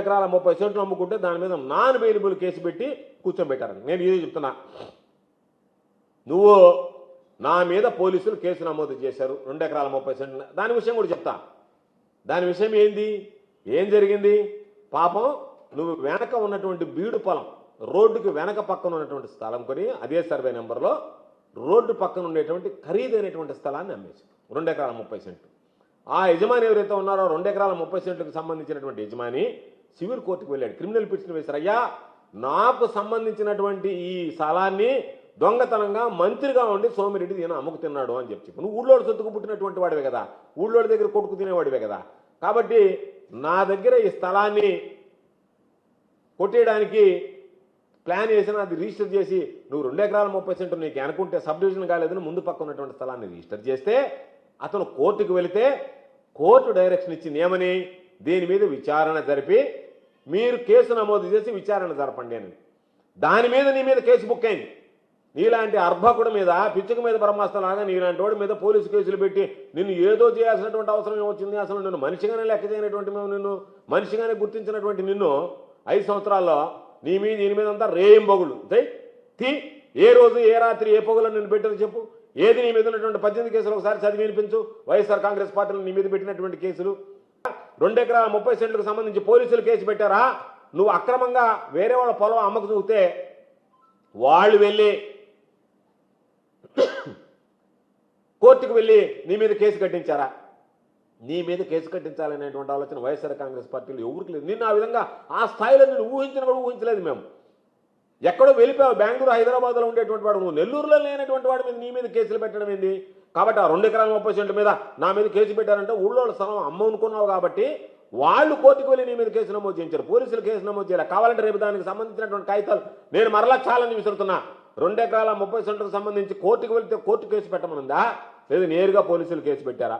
ఎకరాల ముప్పై సెంట్లు అమ్ముకుంటే దాని మీద నాన్ అవైలబుల్ కేసు పెట్టి కూర్చోబెట్టారు నేను ఇదే చెప్తున్నా. నువ్వు నా మీద పోలీసులు కేసు నమోదు చేశారు. రెండు ఎకరాల ముప్పై సెంట్లు. దాని విషయం కూడా చెప్తా. దాని విషయం ఏంది? ఏం జరిగింది? పాపం నువ్వు వెనక ఉన్నటువంటి బీడు పొలం రోడ్డుకి వెనక పక్కన ఉన్నటువంటి స్థలం కొని అదే సర్వే నెంబర్లో రోడ్డు పక్కన ఉండేటువంటి ఖరీదైనటువంటి స్థలాన్ని అమ్మేసి రెండు ఎకరాల ముప్పై సెంట్లు. ఆ యజమాని ఎవరైతే ఉన్నారో రెండు ఎకరాల ముప్పై సెంట్లకు సంబంధించినటువంటి యజమాని సివిల్ కోర్టుకు వెళ్ళాడు. క్రిమినల్ పిటిషన్ వేశారు. అయ్యా నాకు సంబంధించినటువంటి ఈ స్థలాన్ని దొంగతనంగా మంత్రిగా ఉండి సోమిరెడ్డి ఈయన అమ్ముకు తిన్నాడు అని చెప్పి నువ్వు ఊళ్ళోడు సొత్తుకు పుట్టినటువంటి వాడివే కదా. ఊళ్ళోడి దగ్గర కొట్టుకు తినేవాడివే కదా. కాబట్టి నా దగ్గర ఈ స్థలాన్ని కొట్టేయడానికి ప్లాన్ చేసిన అది రిజిస్టర్ చేసి నువ్వు రెండు ఎకరాల ముప్పై సెంటు నీకు అనుకుంటే సబ్ డివిజన్ కాలేదని ముందు పక్క ఉన్నటువంటి స్థలాన్ని రిజిస్టర్ చేస్తే అతను కోర్టుకు వెళితే కోర్టు డైరెక్షన్ ఇచ్చింది ఏమని దీని మీద విచారణ జరిపి మీరు కేసు నమోదు చేసి విచారణ జరపండి అని. దాని మీద నీ మీద కేసు బుక్ అయింది. నీలాంటి అర్భకుడి మీద పిచ్చుక మీద బ్రహ్మాస్త్రలాగా నీలాంటి వాడి మీద పోలీసు కేసులు పెట్టి నిన్ను ఏదో చేయాల్సినటువంటి అవసరం ఏమొచ్చింది? అసలు నిన్ను మనిషిగానే లెక్క చేయనటువంటి మేము నిన్ను మనిషిగానే గుర్తించినటువంటి నిన్ను ఐదు సంవత్సరాల్లో నీ మీద దీని మీద అంతా రేయం బొగులు అంతే ఏ రోజు ఏ రాత్రి ఏ పొగలో నిన్ను పెట్టారు చెప్పు. ఏది నీ మీద ఉన్నటువంటి పద్దెనిమిది కేసులు ఒకసారి చదివి వినిపించు. వైఎస్ఆర్ కాంగ్రెస్ పార్టీలు నీ మీద పెట్టినటువంటి కేసులు. రెండు ఎకరాల ముప్పై సెంట్లకు సంబంధించి పోలీసులు కేసు పెట్టారా? నువ్వు అక్రమంగా వేరే వాళ్ళ పొలం అమ్మకు చూస్తే వాళ్ళు వెళ్ళి కోర్టుకు వెళ్ళి నీ మీద కేసు కట్టించారా? నీ మీద కేసు కట్టించాలనేటువంటి ఆలోచన వైఎస్ఆర్ కాంగ్రెస్ పార్టీలో ఎవరికి లేదు. నిన్ను ఆ విధంగా ఆ స్థాయిలో నేను ఊహించిన కూడా ఊహించలేదు మేము. ఎక్కడో వెళ్ళిపోయావు. బెంగళూరు హైదరాబాద్లో ఉండేటువంటి వాడు. నువ్వు నెల్లూరులో లేనటువంటి వాడి మీద నీ మీద కేసులు పెట్టడం ఏంది? కాబట్టి ఆ రెండు ఎకరాల ముప్పై సెంటు మీద నా మీద కేసు పెట్టారంటే ఊళ్ళో స్థలం అమ్మ అనుకున్నావు కాబట్టి వాళ్ళు కోర్టుకు వెళ్ళి నీ మీద కేసు నమోదు చేయించారు. పోలీసులు కేసు నమోదు చేయాలి. కావాలంటే రేపు దానికి సంబంధించినటువంటి కాగితాలు నేను మరలా ఛాలెంజ్ విసురుతున్నా. రెండు ఎకరాల ముప్పై సెంటుకు సంబంధించి కోర్టుకు వెళ్తే కోర్టు కేసు పెట్టమనుందా? లేదు నేరుగా పోలీసులు కేసు పెట్టారా?